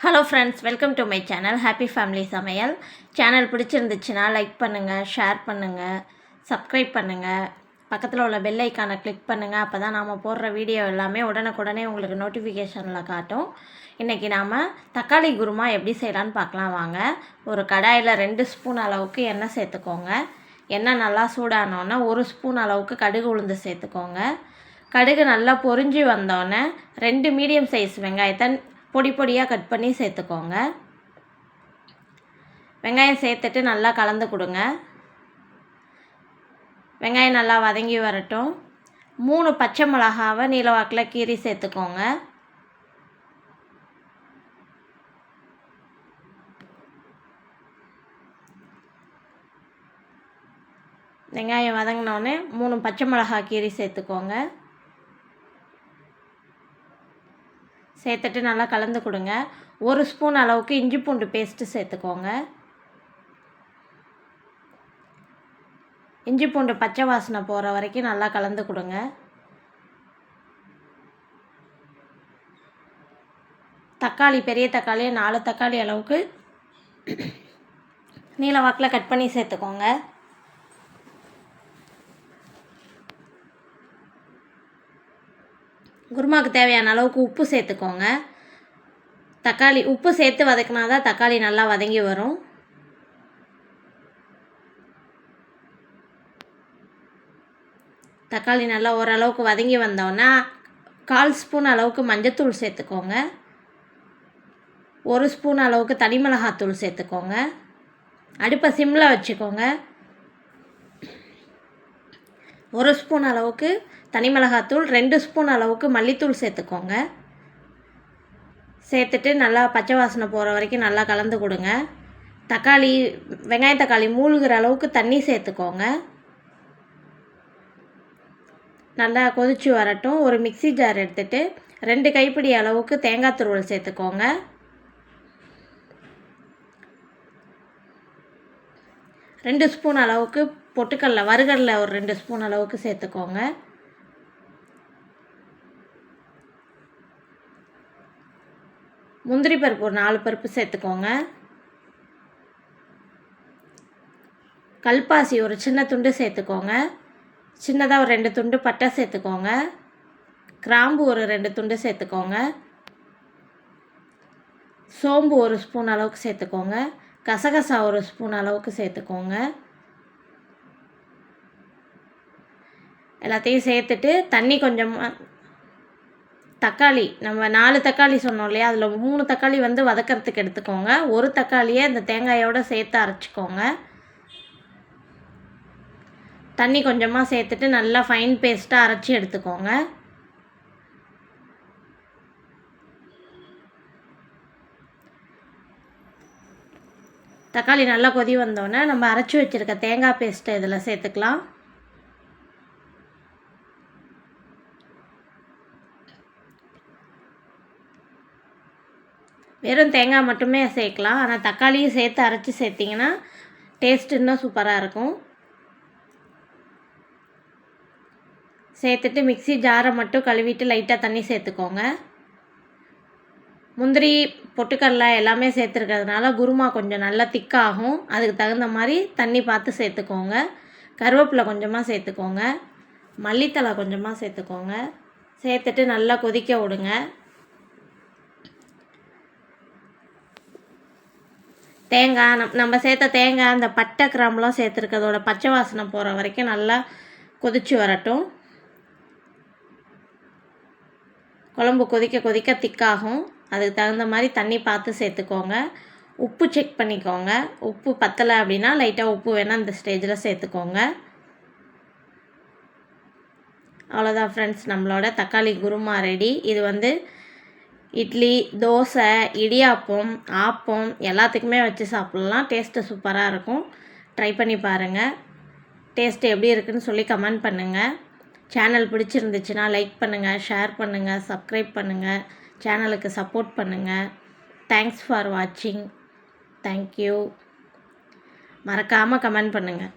Hello friends welcome to my channel happy family சமையல் channel பிடிச்சிருந்துச்சுன்னா like பண்ணுங்கள் share பண்ணுங்கள் சப்ஸ்கிரைப் பண்ணுங்கள் பக்கத்தில் உள்ள பெல் ஐக்கானை கிளிக் பண்ணுங்கள் அப்போ தான் நாம் போடுற வீடியோ எல்லாமே உடனுக்குடனே உங்களுக்கு நோட்டிஃபிகேஷனில் காட்டும். இன்றைக்கி நாம் தக்காளி குருமா எப்படி செய்யலான்னு பார்க்கலாம் வாங்க. ஒரு கடாயில் ரெண்டு ஸ்பூன் அளவுக்கு எண்ணெய் சேர்த்துக்கோங்க. எண்ணெய் நல்லா சூடானோன்னே ஒரு ஸ்பூன் அளவுக்கு கடுகு உளுந்து சேர்த்துக்கோங்க. கடுகு நல்லா பொரிஞ்சு வந்தோடனே ரெண்டு மீடியம் சைஸ் வெங்காயத்தை பொடி பொடியாக கட் பண்ணி சேர்த்துக்கோங்க. வெங்காயம் சேர்த்துட்டு நல்லா கலந்து கொடுங்க. வெங்காயம் நல்லா வதங்கி வரட்டும். மூணு பச்சை மிளகாவை நீலவாக்கில் கீரி சேர்த்துக்கோங்க. வெங்காயம் வதங்கினோடனே மூணு பச்சை மிளகா கீரி சேர்த்துக்கோங்க. சேர்த்துட்டு நல்லா கலந்து கொடுங்க. ஒரு ஸ்பூன் அளவுக்கு இஞ்சி பூண்டு பேஸ்ட்டு சேர்த்துக்கோங்க. இஞ்சி பூண்டு பச்சை வாசனை போகிற வரைக்கும் நல்லா கலந்து கொடுங்க. தக்காளி பெரிய தக்காளி நாலு தக்காளி அளவுக்கு நீல வாக்கில் கட் பண்ணி சேர்த்துக்கோங்க. குருமாவுக்கு தேவையான அளவுக்கு உப்பு சேர்த்துக்கோங்க. தக்காளி உப்பு சேர்த்து வதக்கினா தான் தக்காளி நல்லா வதங்கி வரும். தக்காளி நல்லா ஓரளவுக்கு வதங்கி வந்தோன்னா கால் ஸ்பூன் அளவுக்கு மஞ்சத்தூள் சேர்த்துக்கோங்க. ஒரு ஸ்பூன் அளவுக்கு தனி மிளகாத்தூள் சேர்த்துக்கோங்க. அடுப்பை சிம்மில் வச்சுக்கோங்க. ஒரு ஸ்பூன் அளவுக்கு தனி மிளகாத்தூள் ரெண்டு ஸ்பூன் அளவுக்கு மல்லித்தூள் சேர்த்துக்கோங்க. சேர்த்துட்டு நல்லா பச்சை வாசனை போகிற வரைக்கும் நல்லா கலந்து கொடுங்க. தக்காளி வெங்காய தக்காளி மூழ்கிற அளவுக்கு தண்ணி சேர்த்துக்கோங்க. நல்லா கொதிச்சு வரட்டும். ஒரு மிக்சி ஜார் எடுத்துகிட்டு ரெண்டு கைப்பிடி அளவுக்கு தேங்காய் துருவல் சேர்த்துக்கோங்க. ரெண்டு ஸ்பூன் அளவுக்கு பொட்டுக்கடலை வறுகடலை ஒரு ரெண்டு ஸ்பூன் அளவுக்கு சேர்த்துக்கோங்க. முந்திரி பருப்பு ஒரு நாலு பருப்பு சேர்த்துக்கோங்க. கல்பாசி ஒரு சின்ன துண்டு சேர்த்துக்கோங்க. சின்னதாக ஒரு ரெண்டு துண்டு பட்டை சேர்த்துக்கோங்க. கிராம்பு ஒரு ரெண்டு துண்டு சேர்த்துக்கோங்க. சோம்பு ஒரு ஸ்பூன் அளவுக்கு சேர்த்துக்கோங்க. கசகசா ஒரு ஸ்பூன் அளவுக்கு சேர்த்துக்கோங்க. எல்லாத்தையும் சேர்த்துட்டு தண்ணி கொஞ்சமாக தக்காளி. நம்ம நாலு தக்காளி சொன்னோம் இல்லையா? அதில் மூணு தக்காளி வந்து வதக்கிறதுக்கு எடுத்துக்கோங்க. ஒரு தக்காளியை இந்த தேங்காயோடு சேர்த்து அரைச்சிக்கோங்க. தண்ணி கொஞ்சமாக சேர்த்துட்டு நல்லா ஃபைன் பேஸ்ட்டாக அரைச்சி எடுத்துக்கோங்க. தக்காளி நல்லா கொதி வந்தோடனே நம்ம அரைச்சி வச்சுருக்க தேங்காய் பேஸ்ட்டை இதில் சேர்த்துக்கலாம். வெறும் தேங்காய் மட்டுமே சேர்க்கலாம். ஆனால் தக்காளியும் சேர்த்து அரைச்சி சேர்த்திங்கன்னா டேஸ்ட் இன்னும் சூப்பராக இருக்கும். சேர்த்துட்டு மிக்சி ஜாரை மட்டும் கழுவிட்டு லைட்டாக தண்ணி சேர்த்துக்கோங்க. முந்திரி பொட்டுக்கடலை எல்லாமே சேர்த்துருக்கிறதுனால குருமா கொஞ்சம் நல்லா திக்காகும் அதுக்கு தகுந்த மாதிரி தண்ணி பார்த்து சேர்த்துக்கோங்க. கருவேப்பிலை கொஞ்சமாக சேர்த்துக்கோங்க. மல்லித்தலை கொஞ்சமாக சேர்த்துக்கோங்க. சேர்த்துட்டு நல்லா கொதிக்க விடுங்க. தேங்காய் நம் நம்ம சேர்த்த தேங்காய் அந்த பட்டை கிராம்பெலாம் சேர்த்துருக்கிறதோட பச்சை வாசனை போகிற வரைக்கும் நல்லா கொதித்து வரட்டும். குழம்பு கொதிக்க கொதிக்க திக்காகும். அதுக்கு தகுந்த மாதிரி தண்ணி பார்த்து சேர்த்துக்கோங்க. உப்பு செக் பண்ணிக்கோங்க. உப்பு பத்தலை அப்படின்னா லைட்டாக உப்பு வேணால் அந்த ஸ்டேஜில் சேர்த்துக்கோங்க. அவ்வளோதான் ஃப்ரெண்ட்ஸ் நம்மளோட தக்காளி குருமா ரெடி இது வந்து இட்லி தோசை இடியாப்பம் ஆப்பம் எல்லாத்துக்குமே வச்சு சாப்பிட்லாம். டேஸ்ட்டு சூப்பராக இருக்கும். ட்ரை பண்ணி பாருங்கள் டேஸ்ட்டு எப்படி இருக்குதுன்னு சொல்லி கமெண்ட் பண்ணுங்கள் சேனல் பிடிச்சிருந்துச்சுன்னா லைக் பண்ணுங்கள் ஷேர் பண்ணுங்கள் சப்ஸ்கிரைப் பண்ணுங்கள் சேனலுக்கு சப்போர்ட் பண்ணுங்கள் தேங்க்ஸ் ஃபார் வாட்சிங் தேங்க்யூ மறக்காமல் கமெண்ட் பண்ணுங்கள்